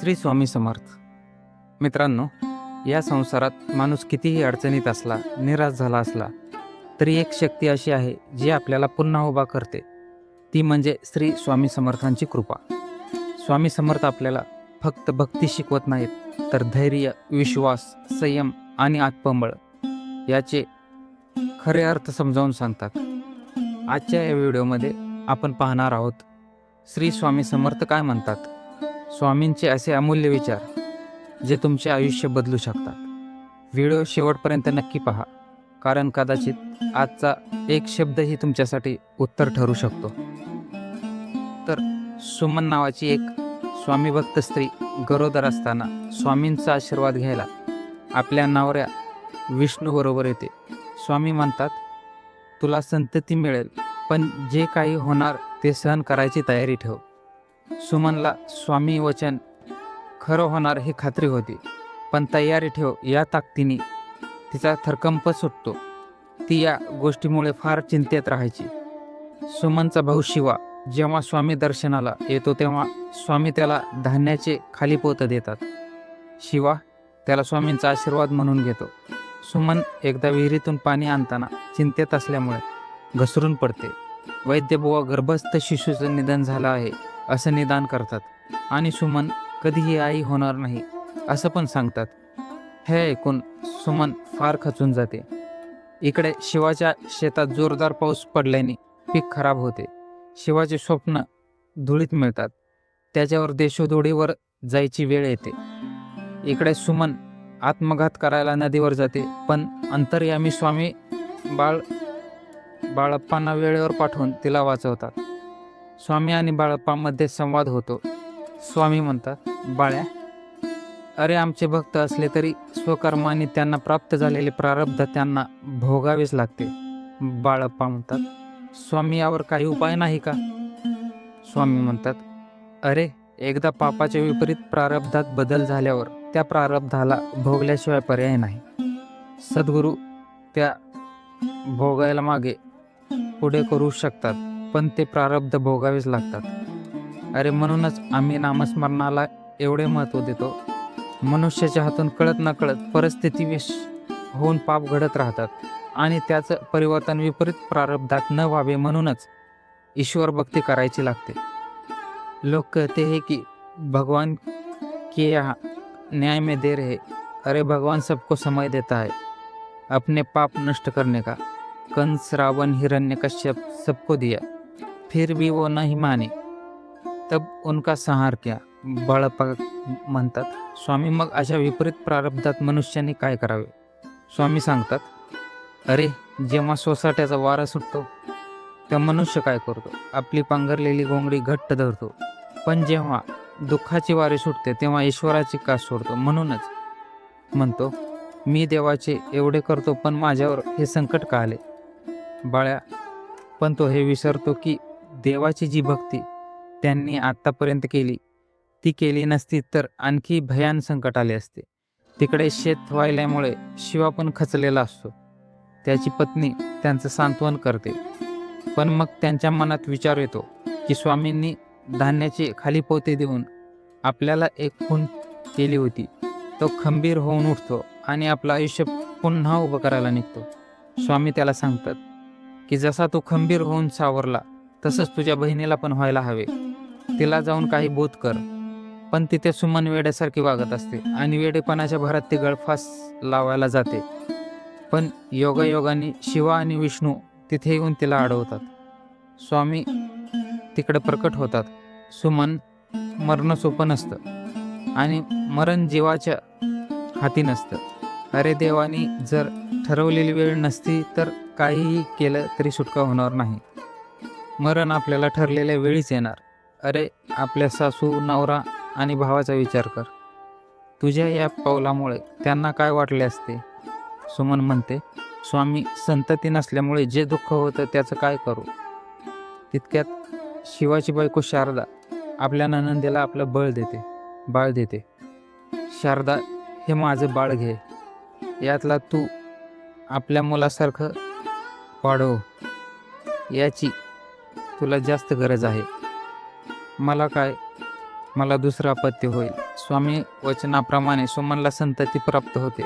श्री स्वामी समर्थ. मित्रांनो या संसारात माणूस कितीही अडचणीत असला निराश झाला असला तरी एक शक्ती अशी आहे जी आपल्याला पुन्हा उभा करते. ती म्हणजे श्री स्वामी समर्थांची कृपा. स्वामी समर्थ आपल्याला फक्त भक्ती शिकवत नाहीत तर धैर्य विश्वास संयम आणि आत्मबळ याचे खरे अर्थ समजावून सांगतात. आजच्या या व्हिडिओमध्ये आपण पाहणार आहोत श्री स्वामी समर्थ काय म्हणतात? स्वामींचे असे अमूल्य विचार जे तुमचे आयुष्य बदलू शकतात. व्हिडिओ शेवटपर्यंत नक्की पहा कारण कदाचित आजचा एक शब्दही तुमच्यासाठी उत्तर ठरू शकतो. तर सुमन नावाची एक स्वामी भक्त स्त्री गरोदर असताना स्वामींचा आशीर्वाद घ्यायला आपल्या नवऱ्या विष्णूबरोबर येते. स्वामी म्हणतात तुला संतती मिळेल पण जे काही होणार ते सहन करायची तयारी ठेव. सुमनला स्वामी वचन खरं होणार ही खात्री होती. पण तयारी ठेव या ताकदीने तिचा थरकंप सुटतो. ती या गोष्टीमुळे फार चिंतेत राहायची. सुमनचा भाऊ शिवा जेव्हा स्वामी दर्शनाला येतो तेव्हा स्वामी त्याला धान्याचे खाली पोत देतात. शिवा त्याला स्वामींचा आशीर्वाद म्हणून घेतो. सुमन एकदा विहिरीतून पाणी आणताना चिंतेत असल्यामुळे घसरून पडते. वैद्यबुवा गर्भस्थ शिशूचं निधन झालं आहे. असं निदान करतात. आणि सुमन कधीही आई होणार नाही असं पण सांगतात. हे ऐकून सुमन फार खचून जाते. इकडे शिवाच्या शेतात जोरदार पाऊस पडल्याने पीक खराब होते. शिवाचे स्वप्न धुळीत मिळतात. त्याच्यावर देशोधोडीवर जायची वेळ येते. इकडे सुमन आत्मघात करायला नदीवर जाते पण अंतर्यामी स्वामी बाळ बाळप्पांना वेळेवर पाठवून तिला वाचवतात. स्वामी आणि बाळप्पामध्ये संवाद होतो. स्वामी म्हणतात बाळ्या अरे आमचे भक्त असले तरी स्वकर्माने त्यांना प्राप्त झालेले प्रारब्ध त्यांना भोगावेच लागते. बाळप्पा म्हणतात स्वामी यावर काही उपाय नाही का? स्वामी म्हणतात अरे एकदा पापाच्या विपरीत प्रारब्धात बदल झाल्यावर त्या प्रारब्धाला भोगल्याशिवाय पर्याय नाही. सद्गुरू त्या भोगायला मागे पुढे करू शकतात. पण ते प्रारब्ध भोगावेच लागतात. अरे म्हणूनच आम्ही नामस्मरणाला एवढे महत्त्व देतो. मनुष्याच्या हातून कळत नकळत परिस्थिती विश होऊन पाप घडत राहतात आणि त्याचं परिवर्तन विपरीत प्रारब्धात न व्हावे म्हणूनच ईश्वर भक्ती करायची लागते. लोक कहते हैं कि भगवान के न्याय में देर है. अरे भगवान सबको समय देता है अपने पाप नष्ट करने का. कंस रावण हिरण्य कश्यप सबको दिया. फिर भी वो नहीं माने। तब उनका संहार किया। बाळप्पा म्हणतात स्वामी मग अशा विपरीत प्रारब्धात मनुष्याने काय करावे? स्वामी सांगतात अरे जेव्हा सोसाट्याचा वारा सुटतो तेव्हा मनुष्य काय करतो? आपली पांघरलेली गोंगडी घट्ट धरतो. पण जेव्हा दुःखाची वारी सुटते तेव्हा ईश्वराची कास सोडतो. म्हणूनच म्हणतो मी देवाचे एवढे करतो पण माझ्यावर हे संकट का आले? बाळ्या पण तो हे विसरतो की देवाची जी भक्ती त्यांनी आत्तापर्यंत केली ती केली नसती तर आणखी भयान संकट आले असते. तिकडे शेत व्हायल्यामुळे शिवा पण खचलेला असतो. त्याची पत्नी त्यांचं सांत्वन करते. पण मग त्यांच्या मनात विचार येतो की स्वामींनी धान्याचे खाली पोते देऊन आपल्याला एक खून केली होती. तो खंबीर होऊन उठतो आणि आपलं आयुष्य पुन्हा उभं करायला निघतो. स्वामी त्याला सांगतात की जसा तू खंबीर होऊन सावरला तसंच तुझ्या बहिणीला पण व्हायला हवे. तिला जाऊन काही बोध कर. पण तिथे सुमन वेड्यासारखी वागत असते आणि वेडेपणाच्या भरात ती गळफास लावायला जाते. पण योगायोगाने शिवा आणि विष्णू तिथे येऊन तिला अडवतात. स्वामी तिकडे प्रकट होतात. सुमन मरण सोपं नसतं आणि मरण जीवाच्या हाती नसतं. अरे देवानी जर ठरवलेली वेळ नसती तर काहीही केलं तरी सुटका होणार नाही. मरण आपल्याला ठरलेल्या वेळीच येणार. अरे आपल्या सासू नवरा आणि भावाचा विचार कर. तुझ्या या पावलामुळे त्यांना काय वाटले असते? सुमन म्हणते स्वामी संतती नसल्यामुळे जे दुःख होतं त्याचं काय करू? तितक्यात शिवाची बायको शारदा आपल्या ननंदेला आपलं बळ देते बाळ देते. शारदा हे माझं बाळ घे. यातला तू आपल्या मुलासारखं वाढव. याची तुला जास्त गरज आहे. मला काय? मला दुसरं अपत्य होईल. स्वामी वचनाप्रमाणे सुमनला संतती प्राप्त होते.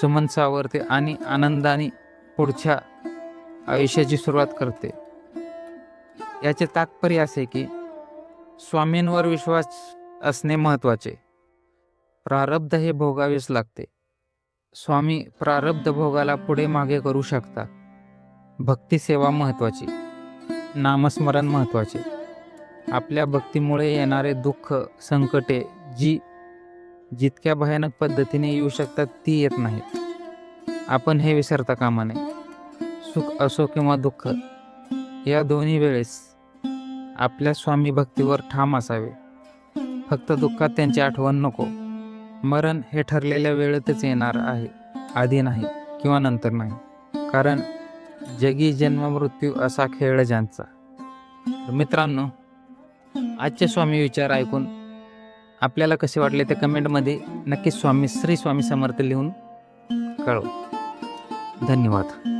सुमन सावरते आणि आनंदाने पुढच्या आयुष्याची सुरुवात करते. याचे तात्पर्य असे की स्वामींवर विश्वास असणे महत्त्वाचे. प्रारब्ध हे भोगावेच लागते. स्वामी प्रारब्ध भोगाला पुढे मागे करू शकतात भक्ती सेवा महत्त्वाची. नामस्मरण महत्त्वाचे. आपल्या भक्तीमुळे येणारे दुःख संकटे जी जितक्या भयानक पद्धतीने येऊ शकतात ती येत नाहीत. आपण हे विसरता कामा नये. सुख असो किंवा दुःख या दोन्ही वेळेस आपल्या स्वामी भक्तीवर ठाम असावे. फक्त दुःखात त्यांची आठवण नको. मरण हे ठरलेल्या वेळेतच येणार आहे आधी नाही किंवा नंतर नाही. कारण जगी जन्म मृत्यू असा खेळ ज्यांचा. तर मित्रांनो आजचे स्वामी विचार ऐकून आपल्याला कसे वाटले ते कमेंटमध्ये नक्की स्वामी श्री स्वामी समर्थ लिहून कळव. धन्यवाद.